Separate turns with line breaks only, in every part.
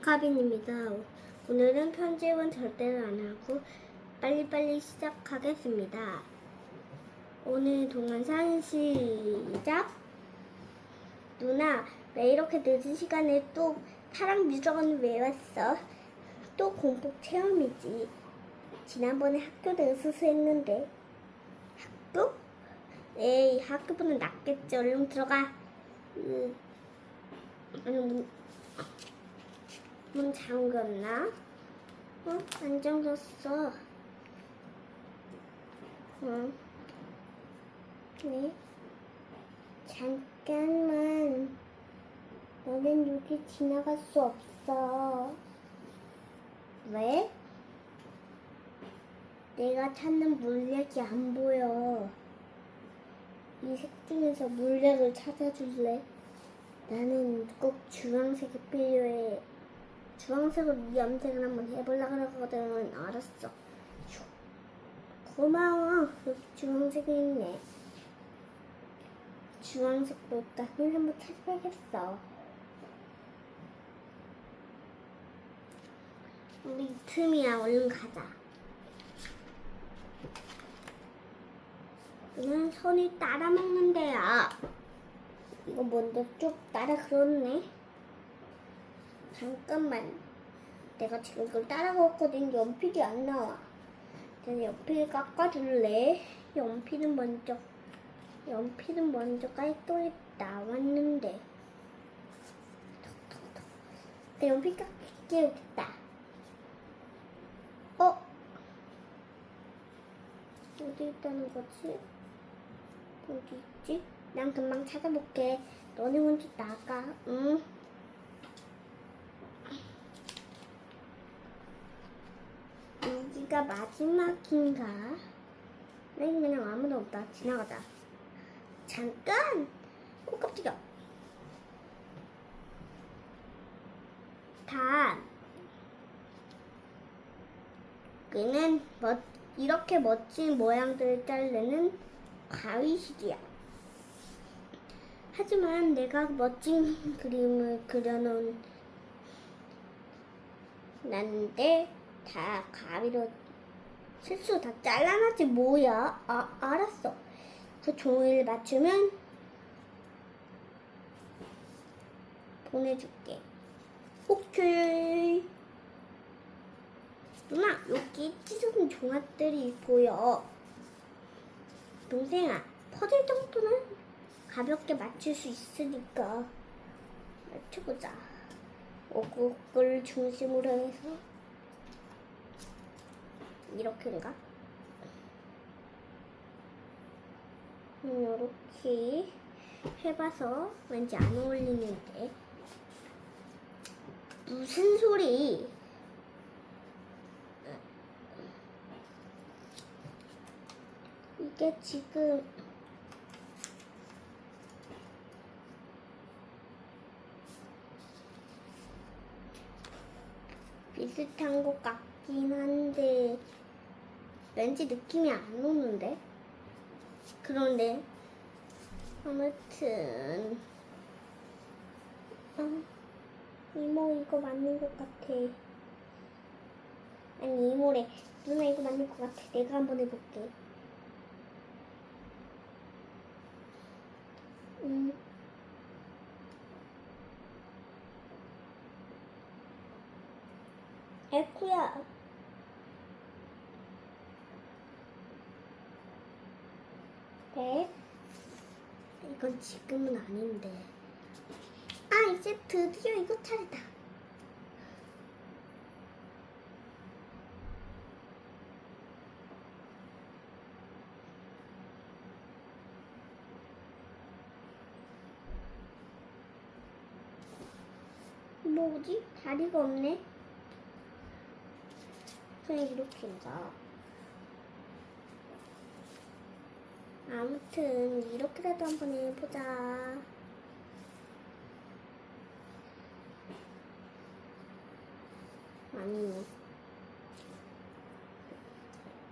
카빈입니다. 오늘은 편집은 절대로 안 하고 빨리빨리 시작하겠습니다. 오늘 동영상 시작! 누나, 왜 이렇게 늦은 시간에 또 파랑 뮤직은 왜 왔어? 또 공복 체험이지. 지난번에 학교도 수수했는데. 학교? 에이, 학교보다 낫겠지. 얼른 들어가. 음, 아니, 문, 문 잠겼나? 어? 안 잠겼어. 어. 네. 잠깐만. 너는 여기 지나갈 수 없어. 왜? 내가 찾는 물약이 안 보여. 이 색 중에서 물약을 찾아줄래? 나는 꼭 주황색이 필요해. 주황색으로 염색을 한번 해보려고 하거든. 알았어. 슉. 고마워. 여기 주황색이 있네. 주황색도 나는 한번 찾아봐야겠어. 우리 틈이야. 얼른 가자. 이건 손이 따라 먹는데야. 이거 먼저 쭉 따라 그렇네. 잠깐만. 내가 지금 이걸 따라갔거든. 연필이 안 나와. 내가 연필 깎아줄래? 연필은 먼저, 연필은 먼저 깔끔히 나왔는데. 톡톡톡. 내 연필 깎을게 됐다. 어? 어디 있다는 거지? 어디 있지? 난 금방 찾아볼게. 너네 먼저 나가. 응? 여기가 마지막인가? 왜 그냥 아무도 없다. 지나가자. 잠깐! 오, 깜짝이야. 다. 그는 멋, 이렇게 멋진 모양들을 자르는 가위실이야. 하지만 내가 멋진 그림을 그려놓은 난데 다 가위로 실수 다 잘라놨지 뭐야? 아 알았어. 그 종이를 맞추면 보내줄게. 오케이. 누나 여기 찢어진 종합들이 보여. 동생아 퍼즐 정도는 가볍게 맞출 수 있으니까 맞춰보자. 오국을 중심으로 해서 이렇게인가? 이렇게 해봐서 왠지 안 어울리는데 무슨 소리? 이게 지금 비슷한 것 같긴 한데 왠지 느낌이 안 오는데? 그런데 아무튼 아, 이모 이거 맞는 것 같아. 아니 이모래. 누나 이거 맞는 것 같아. 내가 한번 해볼게. 음. 에쿠야. 네. 이건 지금은 아닌데. 아, 이제 드디어 이거 차례다. 뭐지? 다리가 없네. 그냥 이렇게 인자. 아무튼 이렇게라도 한번 해보자. 아니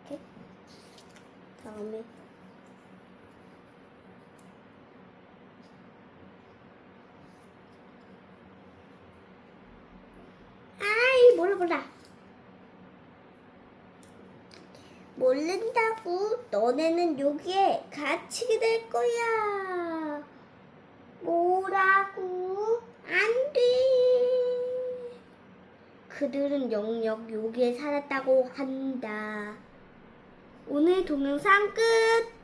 이렇게 다음에 몰라 몰라. 모른다고 너네는 여기에 갇히게 될 거야. 뭐라고? 안 돼. 그들은 영역 여기에 살았다고 한다. 오늘 동영상 끝.